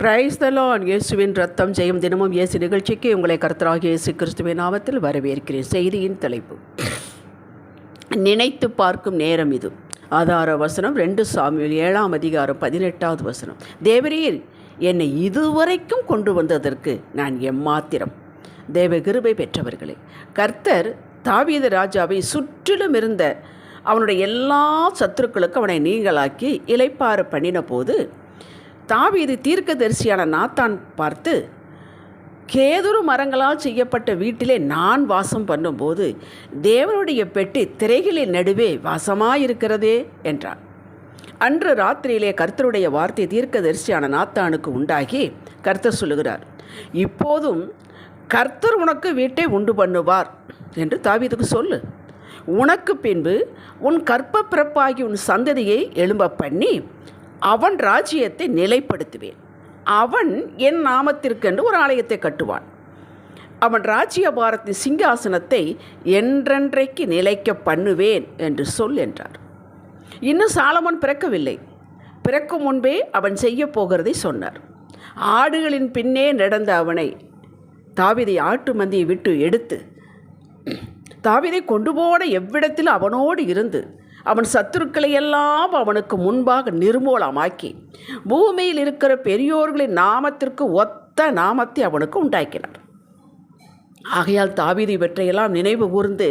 Price தலான் இயேசுவின் ரத்தம் ஜெயம் தினமும் இயேசு நிகழ்ச்சிக்கு உங்களை கர்த்தராக இயேசு கிறிஸ்துவின் நாமத்தில் வரவேற்கிறேன். செய்தியின் தலைப்பு. நினைத்து பார்க்கும் நேரம் இது. ஆதார வசனம் ரெண்டு சாமியில் ஏழாம் அதிகாரம் பதினெட்டாவது வசனம். தேவரீர் என்னை இதுவரைக்கும் கொண்டு வந்ததற்கு நான் எம்மாத்திரம். தேவ கிருபை பெற்றவர்களே கர்த்தர் தாவீத ராஜாவை சுற்றிலும் இருந்த அவனுடைய எல்லா சத்துருக்களுக்கும் அவனை நீங்களாக்கி இலைப்பாறு பண்ணின போது தாவீது தீர்க்கதரிசியான நாத்தான் பார்த்து கேதுரு மரங்களால் செய்யப்பட்ட வீட்டிலே நான் வாசம் பண்ணும்போது தேவனுடைய பெட்டி திரைகளின் நடுவே வாசமாயிருக்கிறதே என்றான். அன்று ராத்திரியிலே கர்த்தருடைய வார்த்தை தீர்க்கதரிசியான நாத்தானுக்கு உண்டாகி கர்த்தர் சொல்லுகிறார் இப்போதும் கர்த்தர் உனக்கு வீட்டை உண்டு பண்ணுவார் என்று தாவீதுக்கு சொல்லு. உனக்கு பின்பு உன் கற்ப பிறப்பாகி உன் சந்ததியை எழும்ப பண்ணி அவன் ராஜ்யத்தை நிலைப்படுத்துவேன். அவன் என் நாமத்திற்கென்று ஒரு ஆலயத்தை கட்டுவான். அவன் ராஜ்யபாரத்தின் சிங்காசனத்தை என்றென்றைக்கு நிலைக்க பண்ணுவேன் என்று சொல் என்றார். இன்னும் சாலமன் பிறக்கவில்லை. பிறக்கும் முன்பே அவன் செய்ய போகிறதை சொன்னார். ஆடுகளின் பின்னே நடந்த அவனை தாவிதை ஆட்டு மந்தியை விட்டு எடுத்து தாவிதை கொண்டு போன எவ்விடத்தில் அவனோடு இருந்து அவன் சத்துருக்களை எல்லாம் அவனுக்கு முன்பாக நிர்மூலமாக்கி பூமியில் இருக்கிற பெரியோர்களின் நாமத்திற்கு ஒத்த நாமத்தை அவனுக்கு உண்டாக்கினார் ஆகையால் தாவீது இவற்றையெல்லாம் நினைவு கூர்ந்து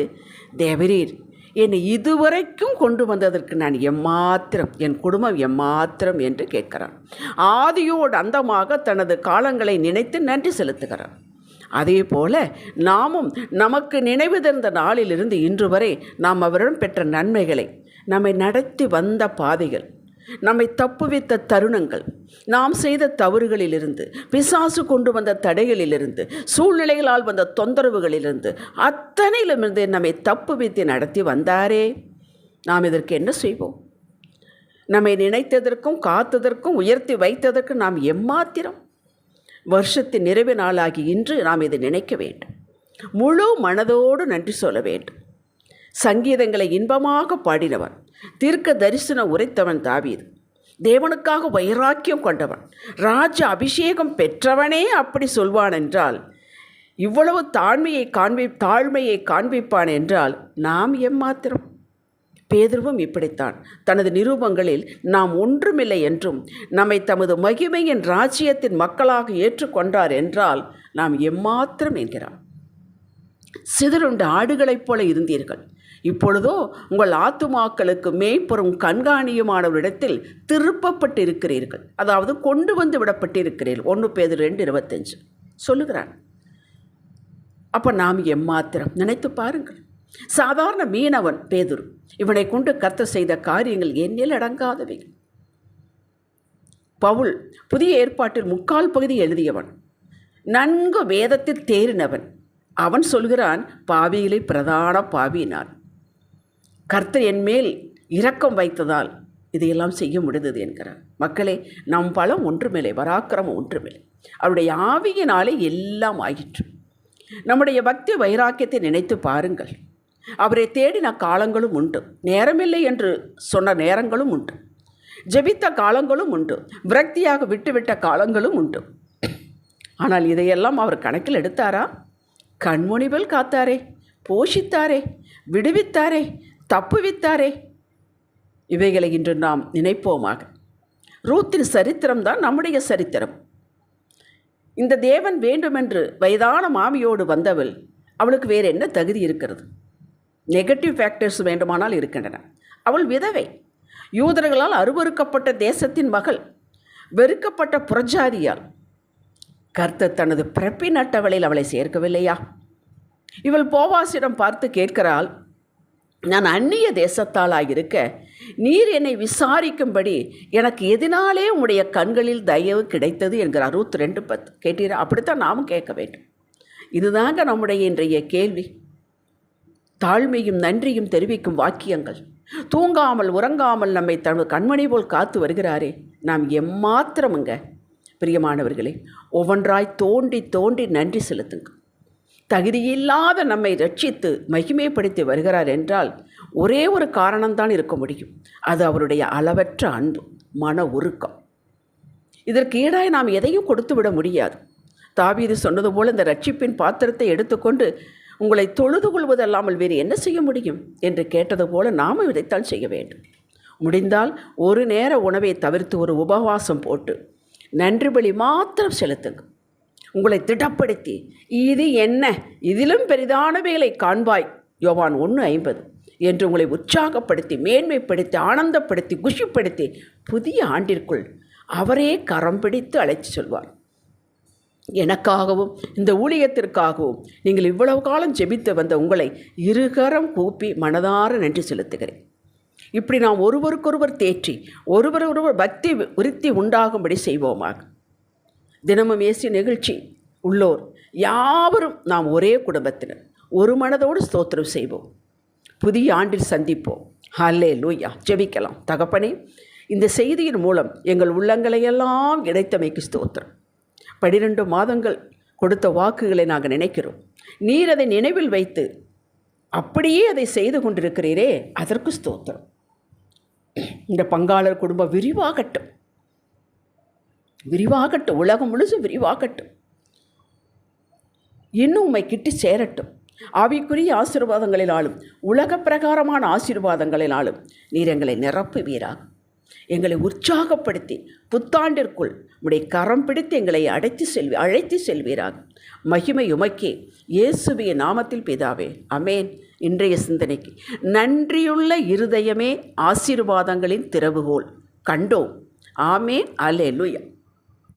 தேவரீர் என்னை இதுவரைக்கும் கொண்டு வந்ததற்கு நான் எம்மாத்திரம் என் குடும்பம் எம்மாத்திரம் என்று கேட்கிறான். ஆதியோடு அந்தமாக தனது காலங்களை நினைத்து நன்றி செலுத்துகிறான். அதே போல நாமும் நமக்கு நினைவு தந்த நாளிலிருந்து இன்று வரை நாம் அவரிடம் பெற்ற நன்மைகளை நம்மை நடத்தி வந்த பாதைகள் நம்மை தப்புவித்த தருணங்கள் நாம் செய்த தவறுகளிலிருந்து பிசாசு கொண்டு வந்த தடைகளிலிருந்து சூழ்நிலைகளால் வந்த தொந்தரவுகளிலிருந்து அத்தனையிலிருந்து நம்மை தப்புவித்து நடத்தி வந்தாரே. நாம் இதற்கு என்ன செய்வோம்? நம்மை நினைத்ததற்கும் காத்ததற்கும் உயர்த்தி வைத்ததற்கும் நாம் எம்மாத்திரம்? வருஷத்தின் நிறைவு நாளாகி இன்று நாம் இதை நினைக்க வேண்டும். முழு மனதோடு நன்றி சொல்ல வேண்டும். சங்கீதங்களை இன்பமாக பாடினவன் தீர்க்க தரிசனம் உரைத்தவன் தாவீது. தேவனுக்காக வைராக்கியம் கொண்டவன் ராஜ அபிஷேகம் பெற்றவனே அப்படி சொல்வான் என்றால் இவ்வளவு தாழ்மையை காண்பி தாழ்மையை காண்பிப்பான் என்றால் நாம் எம்மாத்திரம் பேதுருவும் இப்படித்தான். தனது நிரூபங்களில் நாம் ஒன்றுமில்லை என்றும் நம்மை தமது மகிமையின் ராஜ்யத்தின் மக்களாக ஏற்றுக்கொண்டார் என்றால் நாம் எம்மாத்திரம் என்கிறான். சிதறுண்ட ஆடுகளைப் போல இருந்தீர்கள். இப்பொழுதோ உங்கள் ஆத்துமாக்களுக்கு மேய்ப்புறம் கண்காணியுமானவரிடத்தில் திருப்பப்பட்டிருக்கிறீர்கள். அதாவது கொண்டு வந்து விடப்பட்டிருக்கிறீர்கள். ஒன்று பேர் ரெண்டு இருபத்தஞ்சு. சொல்லுகிறான் அப்போ நாம் எம்மாத்திரம் நினைத்து பாருங்கள். சாதாரண மீனவன் பேதுரு இவனை கொண்டு கர்த்த செய்த காரியங்கள் எண்ணில் அடங்காதவை. பவுல் புதிய ஏற்பாட்டில் முக்கால் பகுதி எழுதியவன் நன்கு வேதத்தில் தேறினவன். அவன் சொல்கிறான் பாவியிலே பிரதான பாவியினான். கர்த்தர் என் மேல் இரக்கம் வைத்ததால் இதையெல்லாம் செய்ய முடிந்தது என்கிறார். மக்களே நம் பலம் ஒன்றுமில்லை பராக்கிரமம் ஒன்றுமில்லை. அவருடைய ஆவியினாலே எல்லாம் ஆயிற்று. நம்முடைய பக்தி வைராக்கியத்தை நினைத்து பாருங்கள். அவரை தேடின காலங்களும் உண்டு. நேரமில்லை என்று சொன்ன நேரங்களும் உண்டு. ஜெபித்த காலங்களும் உண்டு. விரக்தியாக விட்டுவிட்ட காலங்களும் உண்டு. ஆனால் இதையெல்லாம் அவர் கணக்கில் எடுத்தாரா? கண்முனிவில் காத்தாரே போஷித்தாரே விடுவித்தாரே தப்புவித்தாரே. இவைகளை இன்று நாம் நினைப்போமாக. ரூத்தின் சரித்திரம் தான் நம்முடைய சரித்திரம். இந்த தேவன் வேண்டுமென்று வயதான மாமியோடு வந்தவள் அவளுக்கு வேறு என்ன தகுதி இருக்கிறது? நெகட்டிவ் ஃபேக்டர்ஸ் வேண்டுமானால் இருக்கின்றன. அவள் விதவை. யூதர்களால் அருவறுக்கப்பட்ட தேசத்தின் மகள் வெறுக்கப்பட்ட புறஜாதியால். கர்த்தர் தனது பிறப்பின் அட்டவளையில் அவளை சேர்க்கவில்லையா? இவள் போவாசிடம் பார்த்து கேட்கிறாள் நான் அந்நிய தேசத்தாளாக இருக்க நீர் என்னை விசாரிக்கும்படி எனக்கு எதினாலே உடைய கண்களில் தயவு கிடைத்தது என்கிறார். அறுபத்தி ரெண்டு பத்து கேட்டீரா? அப்படித்தான் நாமும் கேட்க வேண்டும். இதுதாங்க நம்முடைய இன்றைய கேள்வி. தாழ்மையும் நன்றியும் தெரிவிக்கும் வாக்கியங்கள். தூங்காமல் உறங்காமல் நம்மை தனது கண்மணி போல் காத்து வருகிறாரே. நாம் எம்மாத்திரமுங்க. பிரியமானவர்களே ஒவ்வொன்றாய் தோண்டி தோண்டி நன்றி செலுத்துங்க தகுதியில்லாத நம்மை ரட்சித்து மகிமைப்படுத்தி வருகிறார் என்றால் ஒரே ஒரு காரணம்தான் இருக்க முடியும். அது அவருடைய அளவற்ற அன்பு மன உருக்கம். இதற்கு ஈடாய் நாம் எதையும் கொடுத்து விட முடியாது. தாவீது சொன்னது போல் இந்த ரட்சிப்பின் பாத்திரத்தை எடுத்துக்கொண்டு உங்களை தொழுது கொள்வதல்லாமல் வேறு என்ன செய்ய முடியும் என்று கேட்டது போல நாமும் இதைத்தான் செய்ய வேண்டும். முடிந்தால் ஒரு நேர உணவை தவிர்த்து ஒரு உபவாசம் போட்டு நன்றி பலி மாத்திரம் செலுத்துங்க உங்களை திடப்படுத்தி. இது என்ன? இதிலும் பெரிதானவைகளை காண்பாய். யோவான் ஒன்று ஐம்பது. என்று உங்களை உற்சாகப்படுத்தி மேன்மைப்படுத்தி ஆனந்தப்படுத்தி குஷிப்படுத்தி புதிய ஆண்டிற்குள் அவரே கரம் பிடித்து அழைத்து சொல்வார். எனக்காகவும் இந்த ஊழியத்திற்காகவும் நீங்கள் இவ்வளவு காலம் ஜெபித்து வந்த உங்களை இருகரம் கூப்பி மனதார நன்றி செலுத்துகிறேன். இப்படி நாம் ஒருவருக்கொருவர் தேற்றி ஒருவர் ஒருவர் பக்தி விருத்தி உண்டாகும்படி செய்வோமாக. தினமும் ஏசி நிகழ்ச்சி உள்ளோர். யாவரும் நாம் ஒரே குடும்பத்தினர். ஒரு மனதோடு ஸ்தோத்திரம் செய்வோம். புதிய ஆண்டில் சந்திப்போம். ஹல்லே லூயா ஜெபிக்கலாம். தகப்பனே இந்த செய்தியின் மூலம் எங்கள் உள்ளங்களையெல்லாம் இணைத்தமைக்கு ஸ்தோத்திரம். பனிரெண்டு மாதங்கள் கொடுத்த வாக்குகளை நாங்கள் நினைக்கிறோம். நீர் அதை நினைவில் வைத்து அப்படியே அதை செய்து கொண்டிருக்கிறீரே அதற்கு ஸ்தோத்திரம். இந்த பங்காளர் குடும்பம் விரிவாகட்டும். விரிவாகட்டும். உலகம் முழுசும் விரிவாகட்டும். இன்னும் உண்மை கிட்டி சேரட்டும். ஆவிக்குரிய ஆசீர்வாதங்களினாலும் உலக பிரகாரமான ஆசீர்வாதங்களினாலும் நீர் எங்களை நிரப்புவீராக. எங்களை உற்சாகப்படுத்தி புத்தாண்டிற்குள் உடைய கரம் பிடித்து எங்களை அடைத்து செல்வி அழைத்து செல்வீராக. மகிமை உமக்கே. இயேசுவிய நாமத்தில் பிதாவே. அமேன். இன்றைய சிந்தனைக்கு நன்றியுள்ள இருதயமே ஆசீர்வாதங்களின் திறவுகோல். கண்டோம். ஆமேன். லுயா